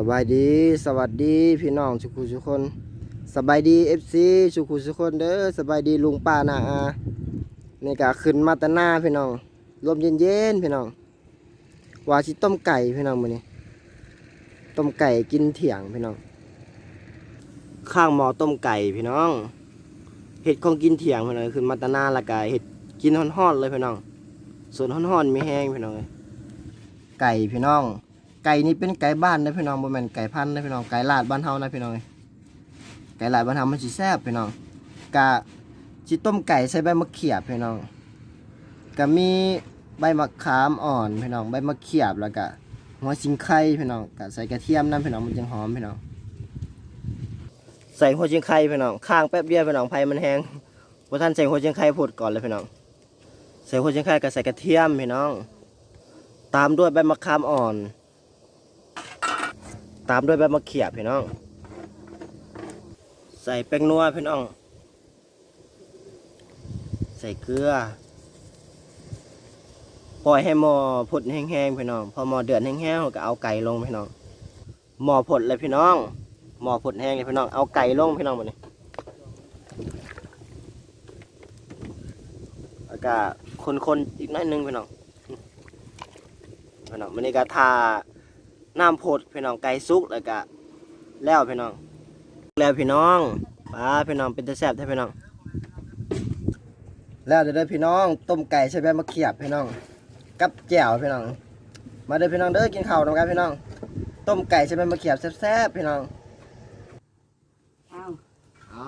สบายดีสวัสดีพี่น้องทุกคนทุคนสบายดีเอฟซีทุกคนทุคนเด้อสบายดีลุงป้านาอานี่ก็ขึ้นมาตะนาพี่น้องลมเย็นๆพี่น้องว่าสิต้มไก่พี่น้องมื้อนี้ต้มไก่กินเถียงพี่น้อง ข้างหมอต้มไก่พี่น้องเห็ดของกินเถียงพี่น้องขึ้นมาตะนาละก็เห็ดกินฮ้อนๆเลยพี่น้องส่วนฮ้อนๆไมีแห้งพี่น้องไก่พี่น้อง ไก่นี่เป็นไก่บ้านนะพี่น้องบ่แม่นไก่พันธุ์นะพี่น้องไก่ลาดบ้านเฮานะพี่น้องไก่ลาดบ้านเฮามันสิแซ่บพี่น้องกะสิต้มไก่ใส่ใบมะเขียบพี่น้องก็มีใบมะขามอ่อนพี่น้องใบมะเขียบแล้วก็หัวสิงไข่พี่น้องก็ใส่กระเทียมนํพี่น้องมันจึงหอมพี่น้องใส่หัวสิงไข่พี่น้องข้างแป๊บเดียวพี่น้องไฟมันแห้งบ่ทันใส่หัวสิงไข่พูดก่อนเลยพี่น้องใส่หัวสิงไข่ก็ใส่กระเทียมพี่น้อง ตามด้วยใบมะขามอ่อน ตามด้วยใบมะเขียพี่น้อง ใส่แป้งนัวพี่น้อง ใส่เกลือปล่อยให้หม้อพดแห้งๆพี่น้อง พอหม้อเดือดแห้งๆเราก็เอาไก่ลงพี่น้องหม้อพดเลยพี่น้องหม้อพดแห้งเลยพี่น้องเอาไก่ลงพี่น้องมาเนี่ยแล้วก็คนๆอีกน้อยหนึงพี่น้องพี่น้องมันนี่ก็ทา น้ำพดพี่น้องไก่สุกแล้วก็แล้วพี่น้อง แล้วพี่น้องป้าพี่น้องเป็นตะแซ่บแท้พี่น้อง แล้วเดี๋ยวเด้อพี่น้อง ต้มไก่ใช้ใบมะเขียบพี่น้อง กับแจ่วพี่น้อง มาเด้อพี่น้องเด้อกินข้าวนำกันพี่น้อง ต้มไก่ใช้ใบมะเขียบแซ่บๆพี่น้องอ้าวเอา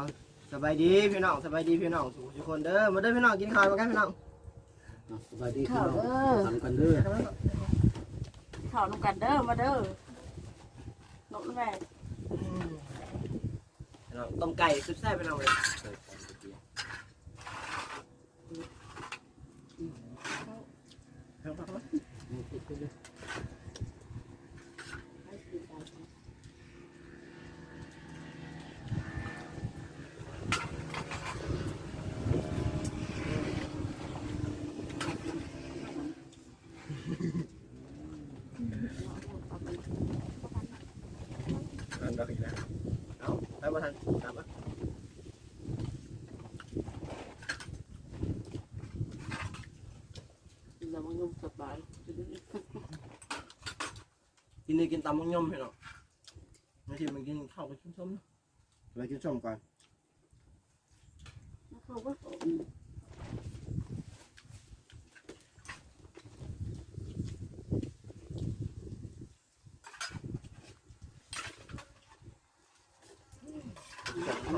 สบายดีพี่น้องสบายดีพี่น้องทุกคนเด้อมาเด้อพี่น้องกินข้าวนำกันพี่น้องสวัสดีข่าวพี่เด้น้องอทำกันเด้อ ข่าวน้ำกันเด้อมาเด้อนกแม่พี่น้องต้มไก่แซ่บๆพี่น้องเลย อันดอกอีกแล้วเอาไปบ่ ทันกลับมาอย่ามายุ่งสบายกินนี่กินตำมังยมเห็น้อไม่ใช่มันกินข้าวกับส้มๆนะไปกินส้มก่อนเขาก็ ก่อ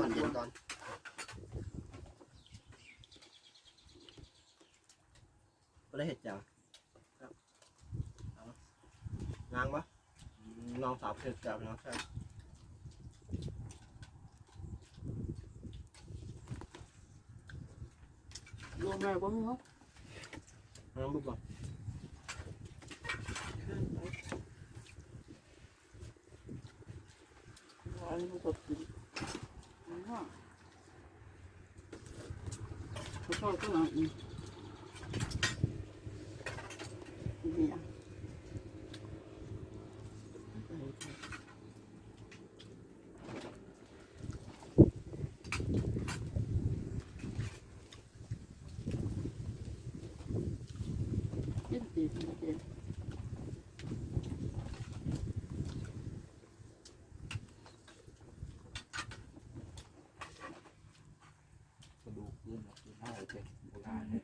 น เย็นก่อนก็ได้เห็ดจังครับเอางางปะอืมน้องสาวเห็ดจับน้องใช่ลงแม่บ่มีเขาน้องบุกก่อนอันนี้สดกิน เขาชอบก็หน่อยนี่นี่อะกินตีนเอง กระดูกยืนออกยืนได้เจ็บโบราณเนี่ย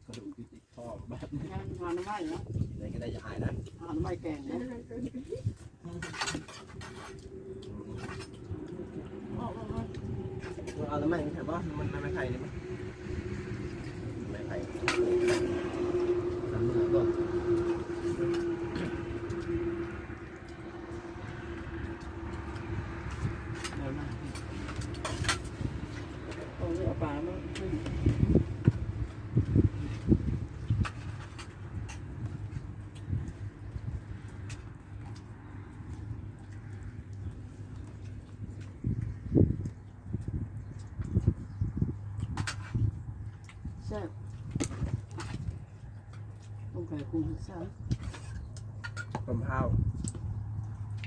ก ระดูกที่ติดข้อแบบนี้งานหาหน่อไม้เนาะกินอะไรก็ได้อย่าหายนะหาหน่อไม้แกงเนาะเอาเอาเอาเอาแล้วไม่เห็นป่ะมันไม่ไผ่นี่มั้ยไม่ไผ่ ทำเมื่อก็ เอามาเอาเอาปลามาขึ้น แซ่บ กุ้งซ้ต้มข้าว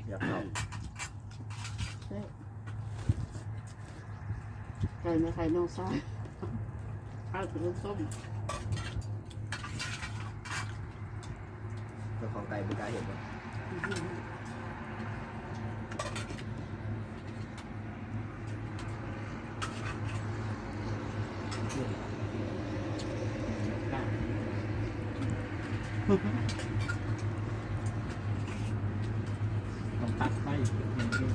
อยากเข้าำไก่ไม่ไข่นอกซ้ายข้าวเป็นส้มเจ้าของไก่เป็นกล้าเห็นไหม ต้องตัดไฟอย่างเดียว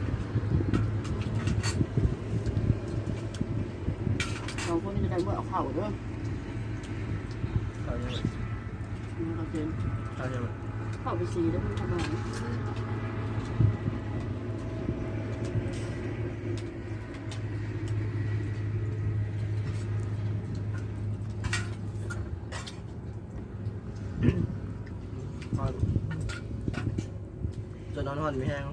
สองคนนี้จะได้เมื่อเอาเข่าด้วยเข้ายังไงเราเจนเข้ายังไงเข่าไปสีแล้วมันทำไม จนนอนฮอนไม่แห้ง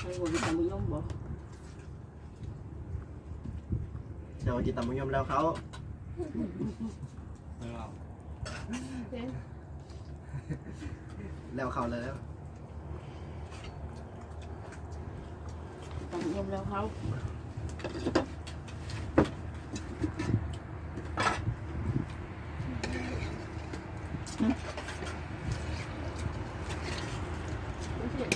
ไอ้หัวมันทำมือย่อมบ่ เดี๋ยวจิตตำมยมแล้วเขา แล้วเรา แล้วเขาเลยแล้ว ทำมือย่อมแล้วเขาไม่ใช่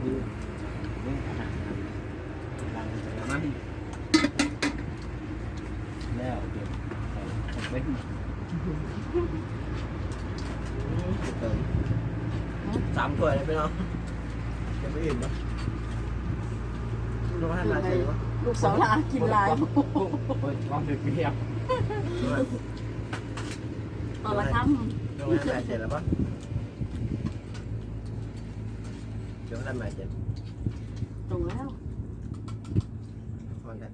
ดูเรื่องอาหารครับลังแต่ละมันแล้วเดี๋ยวใส่ใส่ไว้ เติมสามถ้วย เลยพี่น้องยังไม่อิ่มปะรู้ว่าให้มาเสร็จปะลูกสาวหลานกินหลายเปิดความถึกเดียวตอนละครู้ว่าให้มาเสร็จแล้วปะเดี๋ยวให้มาเสร็จำตรงแล้ว ฮอนได้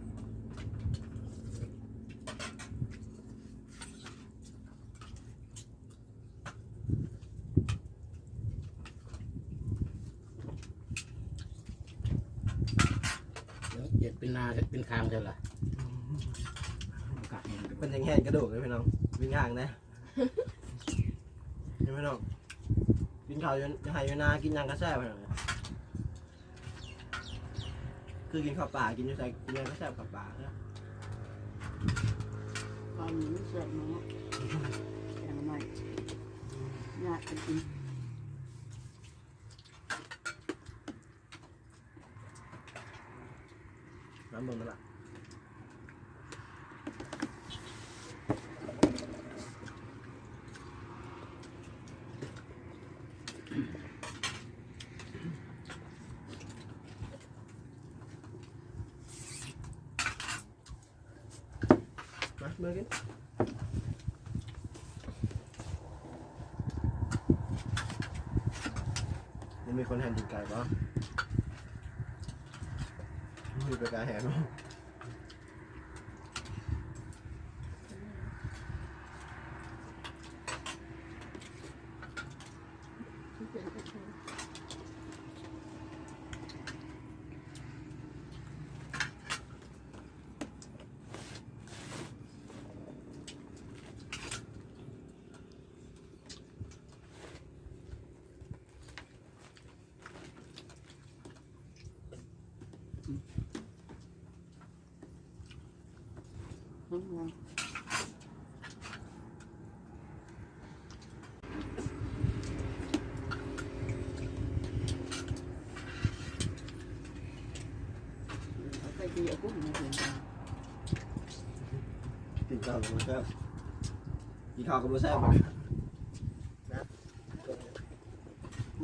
เดี๋ยว เจ็ดเป็นนาเจ็ดเป็นคางเท่าไหร่กะเห็นเป็นยังแห้งกระดูกเลยพี่น้องวิ่งห่างนะเห็นไหมน้องกินข้าวอยังหายนากินยังกระแซ่บพี่น้องคือกินข้าวป่ากินอยังไงกินยังกระแซ่บข้าวป่านะตอนนี้เสร็จแล้วอย่างไรยากจริงน้ำเบิ่งนั่นแหละมาเมื่อกี้ยังมีคนแห่นดินไก่ปะ มีประกาศแห่ง น้ำมันไปดีเอา กุ้งมาเห็นกินข้าวกับมือแซ่บกินข้าวกับมือแซ่บ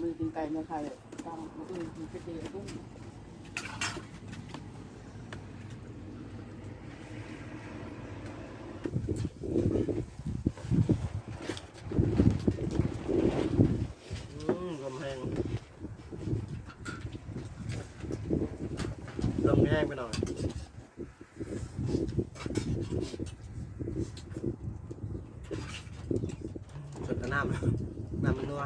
มือกินไก่มาไข่ตั้งมืออื่นมันไปดีเอากุ้ง งไปหน่อยสดน้ำน้ำมันนัว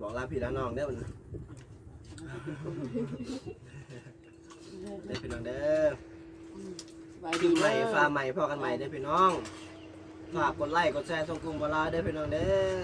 บอกลาพี่ลาน้องเด้อมันได้พี่น้องเด้อปีใหม่ฟ้าใหม่พอกันใหม่ได้พี่น้องฝากกดไลค์กดแชร์ส่งกลุ่มเลาได้พี่น้องเด้อ